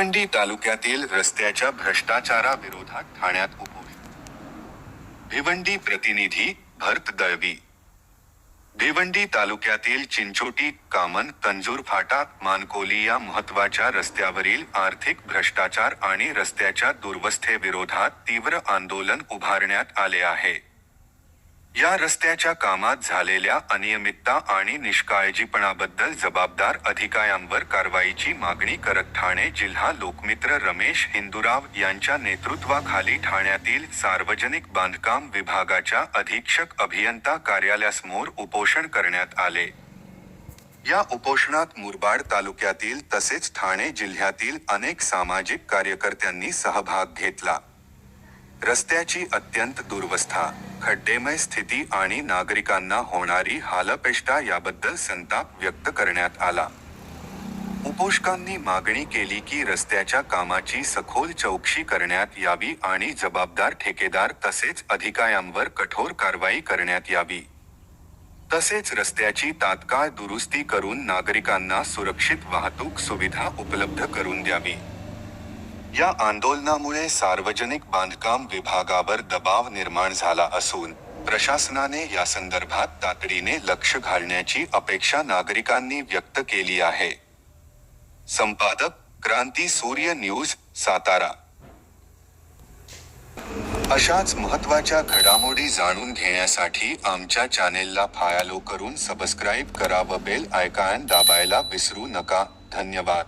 भिवंडी तालुक्यातील रस्त्याच्या भ्रष्टाचाराविरोधात ठाण्यात उपोषण. भिवंडी प्रतिनिधी भरत दळवी. भिवंडी तालुक्यातील चिंचोटी कामन तंजूर फाटा मानकोली या महत्त्वाच्या रस्त्यावरील आर्थिक भ्रष्टाचार आणि रस्त्याच्या दुर्वस्थेविरोधात तीव्र आंदोलन उभारण्यात आले आहे. या रस्त्याच्या कामात झालेल्या अनियमितता आणि निष्काळजीपणाबद्दल जबाबदार अधिकाऱ्यांवर कारवाईची मागणी करत ठाणे जिल्हा लोकमित्र रमेश हिंदुराव यांच्या नेतृत्वाखाली ठाण्यातील सार्वजनिक बांधकाम विभागाच्या अधीक्षक अभियंता कार्यालयासमोर उपोषण करण्यात आले. या उपोषणात मुरबाड तालुक्यातील तसेच ठाणे जिल्ह्यातील अनेक सामाजिक कार्यकर्त्यांनी सहभाग घेतला. रस्त्याची अत्यंत दुर्वस्था खड्डेमय स्थिती आणि नागरिकांना होणारी हालपेष्टा याबद्दल संताप व्यक्त करण्यात आला. उपोषकांनी मागणी केली की रस्त्याच्या कामाची सखोल चौकशी करण्यात यावी आणि जबाबदार ठेकेदार तसेच अधिकाऱ्यांवर कठोर कारवाई करण्यात यावी. तसेच रस्त्याची तात्काळ दुरुस्ती करून नागरिकांना सुरक्षित वाहतूक सुविधा उपलब्ध करून द्यावी. या आंदोलनामुळे सार्वजनिक बांधकाम विभागावर दबाव निर्माण झाला असून प्रशासनाने या संदर्भात तातडीने लक्ष घालण्याची अपेक्षा नागरिकांनी व्यक्त केली आहे. संपादक क्रांती सूर्य न्यूज सातारा. अशाच महत्त्वाच्या घडामोडी जाणून घेण्यासाठी आमच्या चॅनेलला फायालो करून सबस्क्राईब करा व बेल आयकॉन दाबायला विसरू नका. धन्यवाद.